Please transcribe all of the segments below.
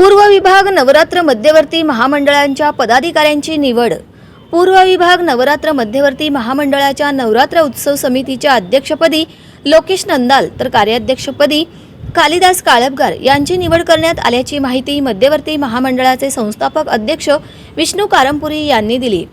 पूर्व विभाग नवरात्र मध्यवर्ती महामंडळांच्या पदाधिकाऱ्यांची निवड. पूर्व विभाग नवरात्र मध्यवर्ती महामंडळाच्या नवरात्र उत्सव समितीच्या अध्यक्षपदी लोकेश नंदाल तर कार्याध्यक्षपदी कालिदास काळपगार यांची निवड करण्यात आल्याची माहिती मध्यवर्ती महामंडळाचे संस्थापक अध्यक्ष विष्णू कारंपुरी यांनी दिली.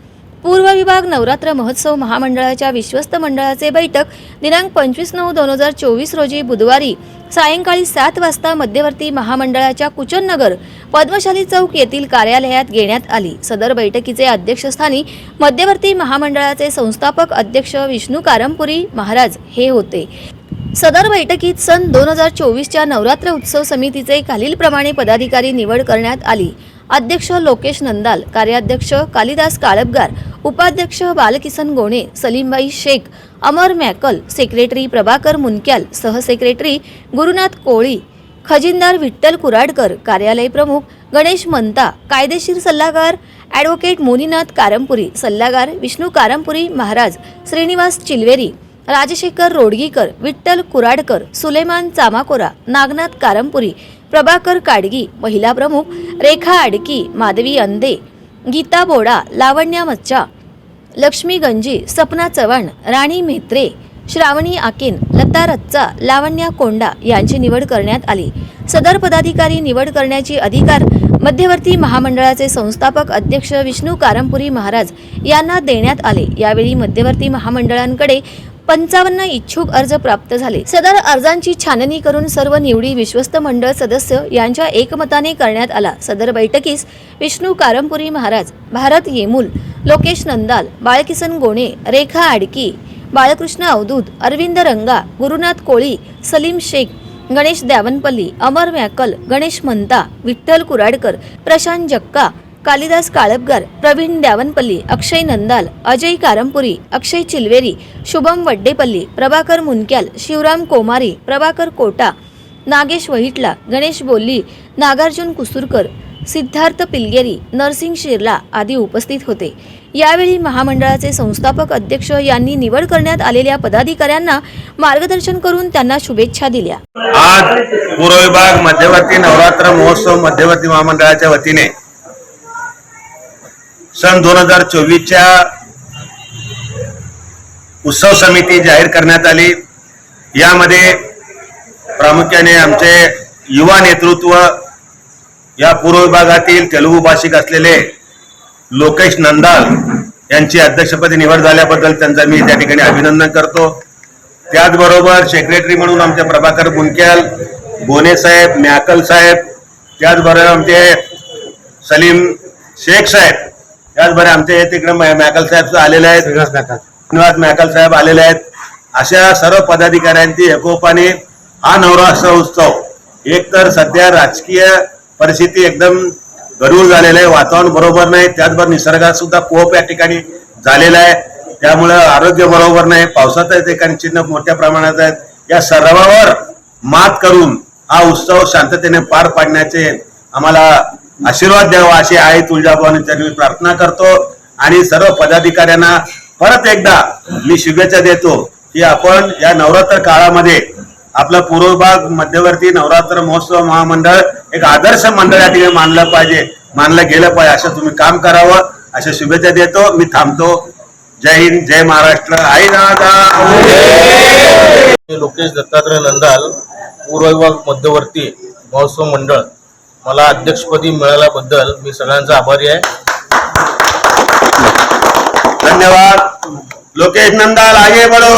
पूर्व विभाग नवरात्र महोत्सव महामंडळाच्या विश्वस्त मंडळाचे बैठक दिनांक पंचवीस नऊ दोन हजार चोवीस रोजी बुधवारी सायंकाळी सात वाजता मध्यवर्ती महामंडळाच्या कुचननगर पद्मशाली चौक येथील कार्यालयात घेण्यात आली. सदर बैठकीचे अध्यक्षस्थानी मध्यवर्ती महामंडळाचे संस्थापक अध्यक्ष विष्णू कारंपुरी महाराज हे होते. सदर बैठकीत सन दोन हजार चोवीसच्या नवरात्र उत्सव समितीचे खालीलप्रमाणे पदाधिकारी निवड करण्यात आली. अध्यक्ष लोकेश नंदाल कार्याध्यक्ष कालिदास काळपगार उपाध्यक्ष बालकिसन गोणे सलीमबाई शेख अमर मॅकल सेक्रेटरी प्रभाकर मुनक्याल सहसेक्रेटरी गुरुनाथ कोळी खजिनदार विठ्ठल कुराडकर कार्यालय प्रमुख गणेश मंता कायदेशीर सल्लागार ॲडव्होकेट मोनीनाथ कारंपुरी सल्लागार विष्णू कारंपुरी महाराज श्रीनिवास चिलवेरी राजशेखर रोडगीकर विठ्ठल कुराडकर सुलेमान चामाकोरा नागनाथ कारंपुरी प्रभाकर काडगी महिला प्रमुख रेखा आडकी माधवी अंदे गीता बोडा लावण्या मच्चा लक्ष्मी गंजी सपना चव्हाण राणी मेत्रे श्रावणी आकेन लता रच्चा लावण्या कोंडा यांची निवड करण्यात आली. सदर पदाधिकारी निवड करण्याची अधिकार मध्यवर्ती महामंडळाचे संस्थापक अध्यक्ष विष्णू कारंपुरी महाराज यांना देण्यात आले. यावेळी मध्यवर्ती महामंडळांकडे पंचावन्न इच्छुक अर्ज प्राप्त झाले. सदर अर्जांची छाननी करून सर्व निवडी विश्वस्त मंडळ सदस्य यांच्या एकमताने करण्यात आला. सदर बैठकीस विष्णू कारंपुरी महाराज भारत येमूल लोकेश नंदाल बाळकिसन गोणे रेखा आडकी बाळकृष्ण अवधूत अरविंद रंगा गुरुनाथ कोळी सलीम शेख गणेश द्यावनपल्ली अमर मॅकल गणेश मंता विठ्ठल कुराडकर प्रशांत जक्का कालिदास काळपगर प्रवीण द्यावनपल्ली अक्षय नंदाल अजय कारंपुरी अक्षय चिलवेरी शुभम वड्डेपल्ली प्रभाकर मुनक्याल शिवराम कोमारी प्रभाकर कोटा नागेश वहिटला गणेश बोल्ली नागार्जुन कुसुरकर सिद्धार्थ पिलगेरी नरसिंग शिरला आदी उपस्थित होते. यावेळी महामंडळाचे संस्थापक अध्यक्ष यांनी निवड करण्यात आलेल्या पदाधिकाऱ्यांना मार्गदर्शन करून त्यांना शुभेच्छा दिल्या. आज पूर्व विभाग मध्यवर्ती नवरात्र महोत्सव मध्यवर्ती महामंडळाच्या वतीने सन दोन हजार चोवीसच्या उत्सव समिती जाहीर करण्यात आली. यामध्ये प्रामुख्याने आमचे युवा नेतृत्व या पूर्व विभागातील तेलुगू भाषिक असलेले लोकेश नंदाल यांची अध्यक्षपदी निवड झाल्याबद्दल त्यांचा मी त्या ठिकाणी अभिनंदन करतो. त्याचबरोबर सेक्रेटरी म्हणून आमचे प्रभाकर बुनक्याल बोने साहेब म्याकल साहेब त्याचबरोबर आमचे सलीम शेख साहेब त्याचबरोबर आमचे तिकडे मॅकल साहेब आलेले आहेत. श्रीनिवास मॅकल. साहेब आलेले आहेत. अशा सर्व पदाधिकाऱ्यांची एकोपाने हा नवरात्र उत्सव. एक तर सध्या राजकीय परिस्थिती एकदम गडूळ झालेलं आहे. वातावरण बरोबर नाही. त्याचबरोबर निसर्गात सुद्धा कोप या ठिकाणी झालेला आहे. त्यामुळं आरोग्य बरोबर नाही. पावसाच्या ठिकाणी चिन्ह मोठ्या प्रमाणात आहेत. या सर्वावर मात करून हा उत्सव शांततेने पार पाडण्याचे आम्हाला आशीर्वाद द्यावा अशी आई तुळजाभवानी चरणी प्रार्थना करतो. आणि सर्व पदाधिकाऱ्यांना परत एकदा मी शुभेच्छा देतो की आपण या नवरात्र काळामध्ये आपला पूर्व भाग मध्यवर्ती नवरात्र महोत्सव महामंडळ एक आदर्श मंडळ या ठिकाणी मानलं पाहिजे मानलं गेलं पाहिजे असं तुम्ही काम करावं अशा शुभेच्छा देतो. मी थांबतो. जय हिंद जय महाराष्ट्र. आई दादा लोकेश दत्तात्रय नंदाल पूर्व विभाग मध्यवर्ती महोत्सव मंडळ. मला अध्यक्षपदी मिळाल्याबद्दल मी सगळ्यांचा आभारी आहे. धन्यवाद. लोकेश नंदाल आगे बढ़ो.